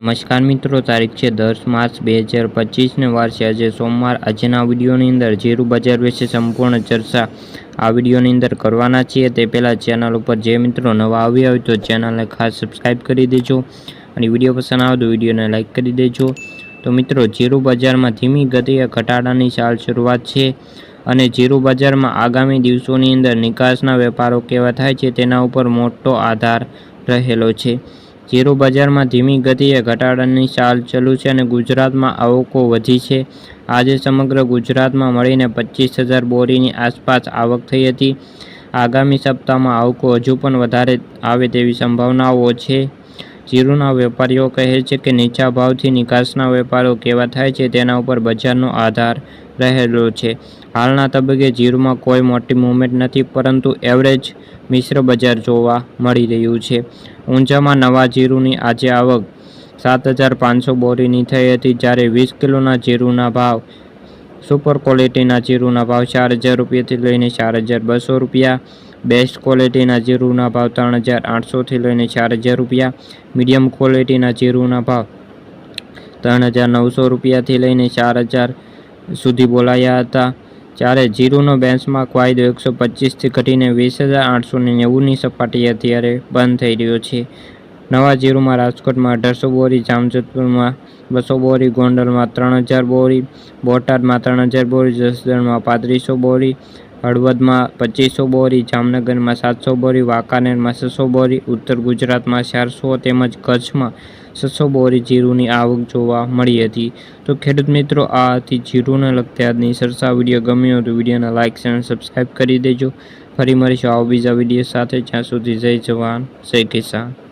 નમસ્કાર મિત્રો, તારીખ છે દસ માર્ચ બે હજાર પચીસને વર્ષે આજે સોમવાર. આજના વિડીયોની અંદર જીરું બજાર વિશે સંપૂર્ણ ચર્ચા આ વિડીયોની અંદર કરવાના છીએ. તે પહેલાં ચેનલ ઉપર જે મિત્રો નવા આવ્યા હોય તો ચેનલને ખાસ સબસ્ક્રાઈબ કરી દેજો અને વીડિયો પસંદ આવે તો વિડીયોને લાઇક કરી દેજો. તો મિત્રો જીરું બજારમાં ધીમી ગતિએ ઘટાડાની ચાલ શરૂઆત છે અને જીરું બજારમાં આગામી દિવસોની અંદર નિકાસના વેપારો કેવા થાય છે તેના ઉપર મોટો આધાર રહેલો છે. જીરું બજારમાં ધીમી ગતિએ ઘટાડાની ચાલ ચાલુ છે અને ગુજરાતમાં આવકો વધી છે. આજે સમગ્ર ગુજરાતમાં મળીને પચીસ હજાર બોરીની આસપાસ આવક થઈ હતી. આગામી સપ્તાહમાં આવકો હજુ પણ વધારે આવે તેવી સંભાવનાઓ છે. જીરુના વેપારીઓ કહે છે કે નીચા ભાવથી નિકાસના વેપારો કેવા થાય છે તેના ઉપર બજારનો આધાર રહેલો છે. હાલના તબક્કે જીરુમાં કોઈ મોટી મૂવમેન્ટ નથી, પરંતુ એવરેજ મિશ્ર બજાર જોવા મળી રહ્યું છે. ઊંઝામાં નવા જીરુની આજે આવક સાત હજાર પાંચસો બોરીની થઈ હતી, જ્યારે વીસ કિલોના જીરુના ભાવ સુપર ક્વોલિટીના જીરુના ભાવ ચાર હજાર રૂપિયાથી લઈને ચાર હજાર બસો રૂપિયા. બેસ્ટ ક્વોલિટીના જીરુના ભાવ ત્રણ હજાર આઠસોથી લઈને ચાર હજાર રૂપિયા. મીડિયમ ક્વોલિટીના જીરુના ભાવ ત્રણ હજાર નવસો રૂપિયાથી લઈને ચાર હજાર સુધી બોલાયા હતા. જ્યારે જીરુનો બેન્ચમાર્ક વાયદો એકસો પચીસથી ઘટીને વીસ હજાર આઠસો નેવુંની સપાટીએ અત્યારે બંધ થઈ રહ્યો છે. નવા જીરુમાં રાજકોટમાં અઢારસો બોરી, જામજોધપુરમાં બસો બોરી, ગોંડલમાં ત્રણ હજાર બોરી, બોટાદમાં ત્રણ હજાર બોરી, જસદણમાં પાંત્રીસો બોરી, હળવદમાં પચીસો બોરી, જામનગરમાં સાતસો બોરી, વાંકાનેરમાં છસો બોરી, ઉત્તર ગુજરાતમાં ચારસો તેમજ કચ્છમાં છસો બોરી જીરુની આવક જોવા મળી હતી. તો ખેડૂત મિત્રો, આ હતી જીરુને લગતી આજની સરસા વીડિયો. ગમ્યો તો વિડીયોને લાઇક અને સબસ્ક્રાઈબ કરી દેજો. ફરી મળીશું આવો બીજા વીડિયો સાથે. જ્યાં સુધી જય જવાન, જય કિસાન.